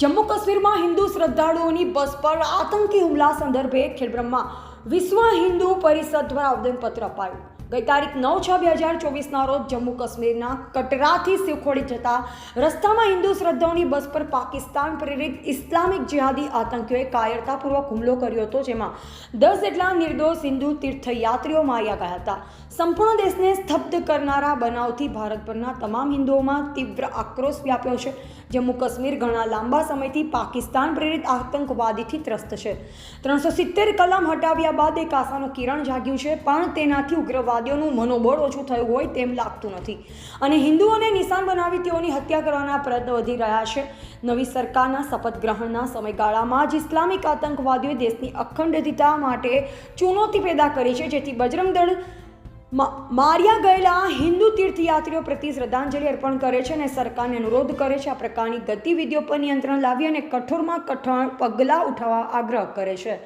જમ્મુ કાશ્મીરમાં હિન્દુ શ્રદ્ધાળુઓની બસ પર આતંકી હુમલા સંદર્ભે ખેડબ્રહ્મા વિશ્વ હિન્દુ પરિષદ દ્વારા આવેદનપત્ર અપાયું. ગઈ તારીખ નવ છ બે હજાર ચોવીસના રોજ જમ્મુ કાશ્મીરના કટરાથી શિવખોડી જતા રસ્તામાં હિન્દુ શ્રદ્ધાઓની બસ પર પાકિસ્તાન પ્રેરિત ઇસ્લામિક જિહાદી આતંકીઓએ કાયરતાપૂર્વક હુમલો કર્યો હતો, જેમાં દસ જેટલા નિર્દોષ હિન્દુ તીર્થયાત્રીઓ માર્યા ગયા હતા. સંપૂર્ણ દેશને સ્તબ્ધ કરનારા બનાવથી ભારતભરના તમામ હિન્દુઓમાં તીવ્ર આક્રોશ વ્યાપ્યો છે. જમ્મુ કાશ્મીર ઘણા લાંબા સમયથી પાકિસ્તાન પ્રેરિત આતંકવાદીથી ત્રસ્ત છે. ત્રણસો સિત્તેર કલમ હટાવ્યા બાદ એક આશાનું કિરણ જાગ્યું છે, પણ તેનાથી ઉગ્રવાદીઓનું મનોબળ ઓછું થયું હોય તેમ લાગતું નથી. અને હિન્દુઓને નિશાન બનાવી તેઓની હત્યા કરવાના પ્રયત્નો વધી રહ્યા છે. નવી સરકારના શપથ ગ્રહણના સમયગાળામાં જ ઇસ્લામિક આતંકવાદીઓએ દેશની અખંડિતતા માટે ચુનૌતી પેદા કરી છે, જેથી બજરંગ દળ માર્યા ગયેલા હિન્દુ તીર્થયાત્રીઓ પ્રત્યે શ્રદ્ધાંજલિ અર્પણ કરે છે અને સરકારને અનુરોધ કરે છે આ પ્રકારની ગતિવિધિઓ પર નિયંત્રણ લાવી અને કઠોરમાં કઠોર પગલાં ઉઠાવવા આગ્રહ કરે છે.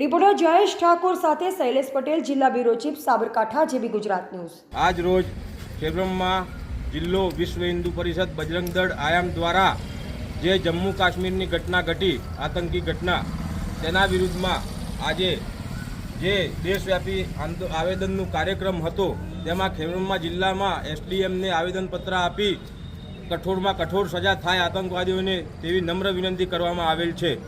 રિપોર્ટર જયેશ ઠાકોર સાથે શૈલેષ પટેલ, જિલ્લા bureau chief Sabarkantha, JB Gujarat news. આજ રોજ ખેબ્રમમાં જિલ્લો વિશ્વ હિન્દુ પરિષદ બજરંગ દળ આયામ દ્વારા જે જમ્મુ કાશ્મીરની ઘટના ઘટી, આતંકી ઘટના, તેના વિરુદ્ધમાં આજે જે દેશવ્યાપી આવેદનનું કાર્યક્રમ હતો, તેમાં ખેબ્રમમાં જિલ્લામાં એસડીએમને આવેદનપત્ર આપી કઠોરમાં કઠોર સજા થાય આતંકવાદીઓને તેવી નમ્ર વિનંતી કરવામાં આવેલ છે.